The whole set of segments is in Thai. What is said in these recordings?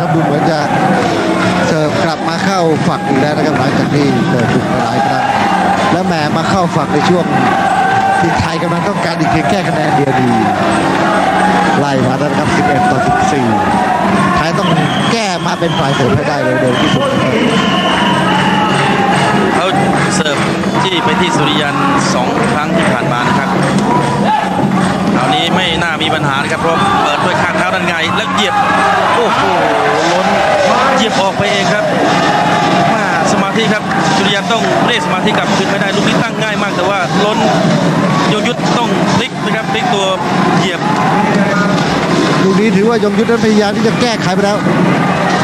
ครับดูเหมือนจะเสิร์ฟกลับมาเข้าฝักอีกแล้วนะครับหลังจากที่เสิร์ฟถูกหลายครั้งแล้วแหมมาเข้าฝักในช่วงที่ไทยกำลังต้องการอีกเพียงแค่คะแนนเดียวดีไล่มาแล้วนะครับ 11 ต่อ 14 ไทยต้องแก้มาเป็นฝ่ายเสิร์ฟให้ได้เลยเร็วที่สุดเขาเสิร์ฟที่ไปที่สุริยันสองครั้งที่ผ่านมานะครับคราวนี้ไม่น่ามีปัญหานะครับเพราะเปิดด้วยข้าง เท้าด้านไงแล้วเหยียบโอ้โหล้นเหยียบออกไปเองครับมาสมาธิครับสุริยันต้องเรียกสมาธิกลับคืนไม่ได้ลูกนี้ตั้งง่ายมาก แต่ว่าล้นยงยุทธต้องพลิกนะครับพลิกตัวเหยียบลูกนี้ถือว่ายงยุทธนั้นพยายามที่จะแก้ไขไปแล้ว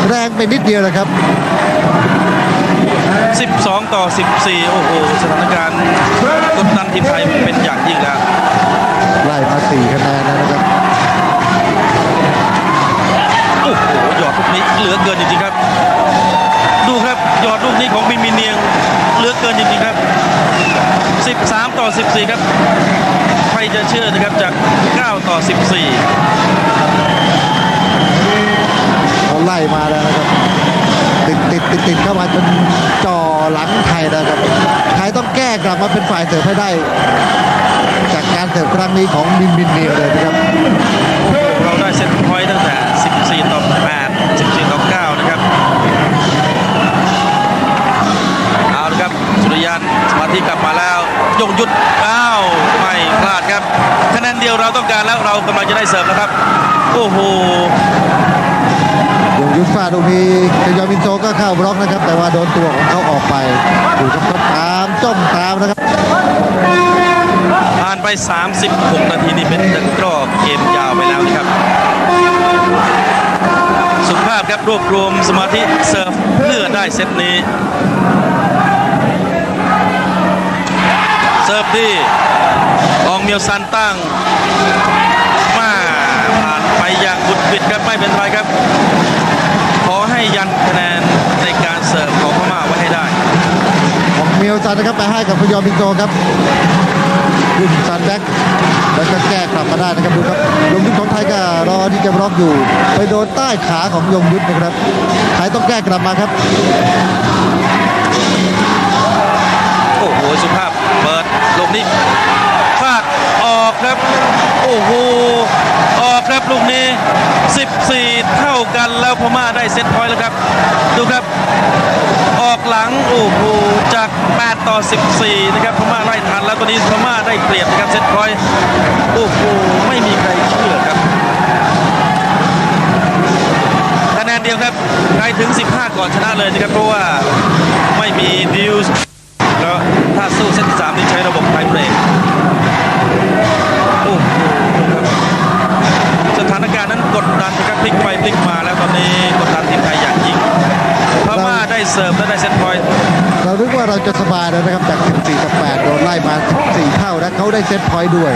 แรงไปนิดเดียวนะครับ 12 ต่อ 14 โอ้โหสถานการณ์กดดันทีมไทยเป็นอย่างยิ่งแล้วไล่มา4คะแนน เหลือเกินจริงๆครับ ดูครับยอดลูกนี้ของบินมินเนียงเหลือเกินจริงๆครับ 13 ต่อ 14 ครับใครจะเชื่อนะครับจาก 9 ต่อ 14เขาไล่มาแล้วนะครับ ติดติดติดติดเข้ามาจนจ่อหลังไทยนะครับไทยต้องแก้กลับมาเป็นฝ่ายเสิร์ฟให้ได้ จากการเสิร์ฟครั้งนี้ของมินมินเนียเลยนะครับ เดียวเราต้องการแล้วเรากำลังจะได้เสิร์ฟแล้วครับ โอ้โหยงยุทธฟาดลูกนี้เทยอมินโซก็เข้าบล็อกนะครับ แต่ว่าโดนตัวของเขาออกไปดูครับเขาตามจ้องตามนะครับ ผ่านไป 36 นาทีนี่เป็นตะกร้อเกมยาวไปแล้วนะครับ สุภาพครับรวบรวมสมาธิเสิร์ฟเพื่อได้เซตนี้ เสิร์ฟที่อองเมียวซันตั้ง เป็นไรครับ ขอให้ยันคะแนนในการเสิร์ฟของพม่าไว้ให้ได้ของเมียวซันนะครับไปให้กับพยอมินโซครับขึ้นซันแบ็กแล้วก็แก้กลับมาได้นะครับดูครับยงยุทธของไทยก็รอที่จะบล็อกอยู่ ไปโดนใต้ขาของยงยุทธนะครับไทยต้องแก้กลับมาครับโอ้โหสุภาพเปิดลูกนี้ฟาดออกครับ โอ้โหออกครับลูกนี้ 4 เท่ากันแล้วพม่าได้เซตพอยต์แล้วครับ ดูครับ ออกหลังโอ้โหจาก 8 ต่อ 14 นะครับพม่าไล่ทันแล้วตอนนี้พม่าได้เปรียบนะครับเซตพอยต์โอ้โหไม่มีใครเชื่อครับคะแนนเดียวครับใครถึง 15 ก่อนชนะเลยนะครับเพราะว่าไม่มีดิวส์แล้วถ้าสู้เซตสามนี่ใช้ระบบไทเบรก การณ์นั้นกดดันนะครับพลิกไปพลิกมาแล้วตอนนี้กดดันทีมไทยอย่างยิ่งพม่าได้เสิร์ฟและได้เซตพอยต์เราคิดว่าเราจะสบายแล้วนะครับจาก 14 กับ 8 โดนไล่มา 14 เท่าและเขาได้เซตพอยต์ด้วย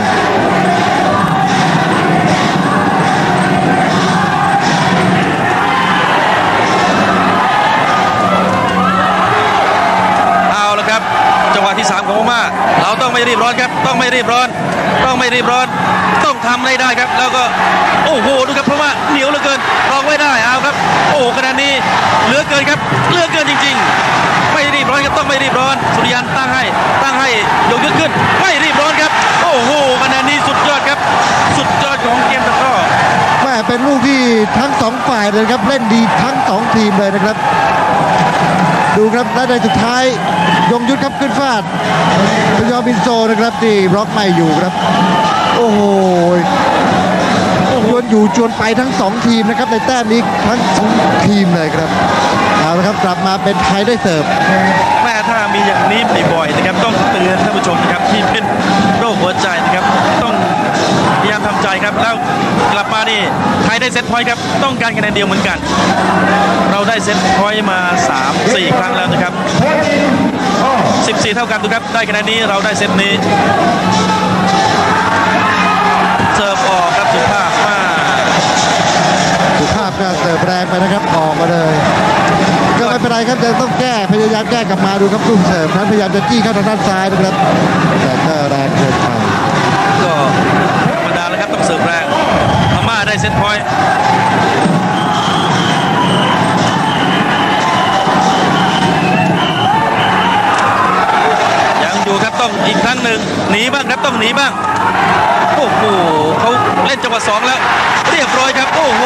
เอาละครับจังหวะที่ 3 ของพม่าเราต้องไม่รีบร้อนครับ ต้องไม่รีบร้อน ต้องไม่รีบร้อนต้อง ทำให้ได้ครับ แล้วก็โอ้โหดูครับเพม่าเหนียวเหลือเกินรองไม่ได้เอาครับ โอ้โหคะแนนนี้เหลือเกินครับเหลือเกินจริง ๆ ไม่รีบร้อนครับต้องไม่รีบร้อน สุริยันตั้งให้ตั้งให้ยกยึดขึ้น ไม่รีบร้อนครับ โอ้โหคะแนนนี้สุดยอดครับ สุดยอดของเกมตะกร้อแม่เป็นลูกที่ทั้งสองฝ่ายเลยครับเล่นดีทั้งสองทีมเลยนะครับดูครับและในสุดท้ายยงยุทธครับขึ้นฟาดพยอมินโซนะครับที่บล็อกไม่อยู่ครับ โอ้โหจวนอยู่จวนไปทั้งสองทีมนะครับในแต้มนี้ทั้งสองทีมเลยครับเอาละครับกลับมาเป็นไทยได้เสิร์ฟแม่ถ้ามีอย่างนี้บ่อยๆนะครับต้องเตือนท่านผู้ชมนะครับที่เป็นโรคหัวใจนะครับต้องพยายามทำใจครับแล้วกลับมานี่ไทยได้เซตพอยต์ครับต้องการคะแนนเดียวเหมือนกัน เราได้เซตพอยต์มา 3 4 ครั้งแล้วนะครับ 14 เท่ากันดูครับได้คะแนนนี้เราได้เซตนี้ ครับจะต้องแก้พยายามแก้กลับมาดูครับตุ้มเสิร์ฟนั้นพยายามจะจี้เข้าทางด้านซ้ายนะครับแต่ก็แรงเกินไปก็ธรรมดาแล้วครับต้องเสิร์ฟแรงพม่าได้เซตพอยต์ยังอยู่ครับต้องอีกครั้งหนึ่งหนีบ้างครับต้องหนีบ้างโอ้โหเขาเล่นจังหวะสองแล้ว เรียบร้อยครับ โอ้โห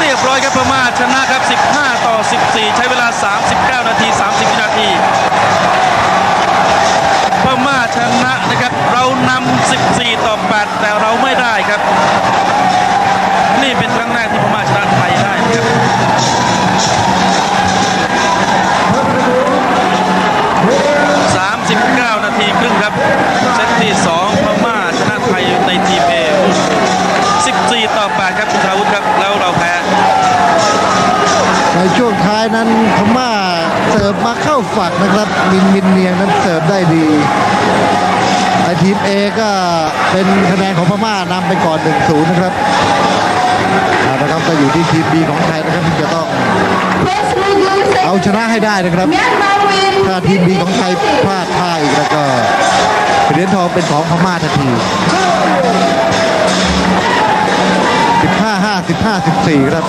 เรียบร้อยครับพม่าชนะครับ 15 ต่อ 14 ใช้เวลา 39 นาที 30 วินาที ช่วงท้ายนั้นพม่าเสิร์ฟมาเข้าฝักนะครับ มินมินเนียงนั้นเสิร์ฟได้ดีในทีม A ก็เป็นคะแนนของพม่านำไปก่อน 1-0 นะครับเอาละครับก็อยู่ที่ทีม B ของไทยนะครับที่จะต้องเอาชนะให้ได้นะครับ ถ้าทีม B ของไทยพลาดท่าอีกแล้วก็เหรียญทองเป็นของพม่าทันที 15 5 15 14 ครับ